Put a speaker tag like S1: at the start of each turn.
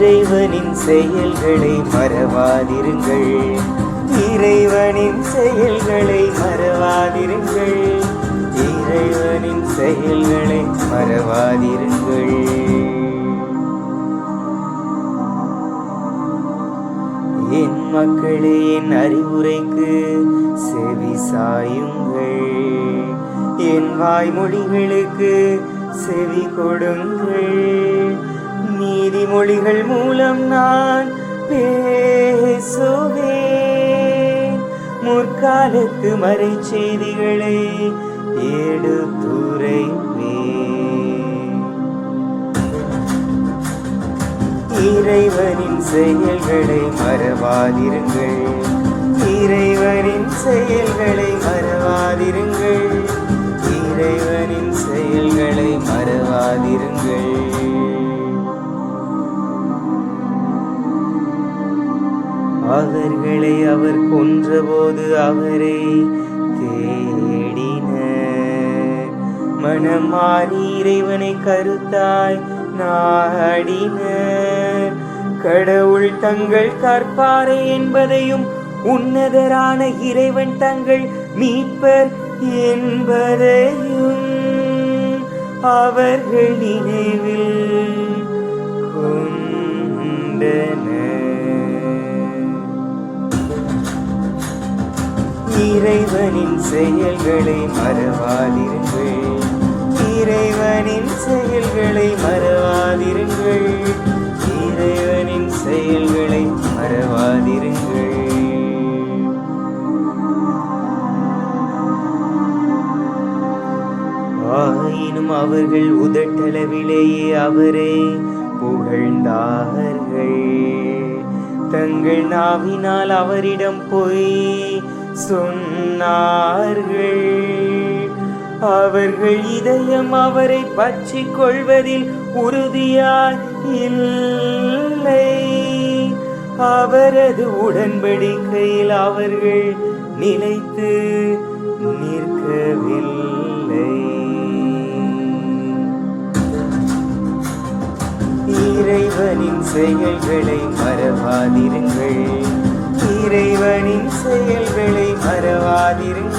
S1: இறைவனின் செயல்களை மறவாதிருங்கள். இறைவனின் செயல்களை மறவாதிருங்கள். இறைவனின் செயல்களை மறவாதிருங்கள். என் மக்களே என் அறிவுரைக்கு செவி சாயுங்கள். என் வாய்மொழிகளுக்கு செவி கொடுங்கள். நீதிமொழிகள் மூலம் நான் பேசுவேன். முற்காலத்து மறை செய்திகளை எடுத்துரைப்பேன். இறைவனின் செயல்களை மறவாதிருங்கள். இறைவனின் செயல்களை மறவாதிருங்கள். இறைவனின் செயல்களை மறவாதிருங்கள். அவர்களை அவர் கொன்றபோது அவரை தேடினர். மனமாறி இறைவனை கருத்தாய் நாடின கடவுள் தங்கள் கற்பாரை என்பதையும் உன்னதரான இறைவன் தங்கள் மீட்பர் என்பதையும் அவர்கள் நினைவில் இறைவனின் செயல்களை மறவாதிருங்கள். இறைவனின் செயல்களை மறவாதிருங்கள். இறைவனின் செயல்களை மறவாதிருங்கள். ஆயினும் அவர்கள் உதட்டளவிலேயே அவரை புகழ்ந்தார்கள். தங்கள் நாவினால் அவரிடம் போய் சொன்னார்கள். அவர்கள் இதயம் அவரை பற்றி கொள்வதில் உறுதியாய் இல்லை. அவரது உடன்படிக்கையில் அவர்கள் நிலைத்து நிற்கவில்லை. இறைவனின் செயல்களை மறவாதிருங்கள். இறைவனின் செயல்களை மறவாதிருங்கள்.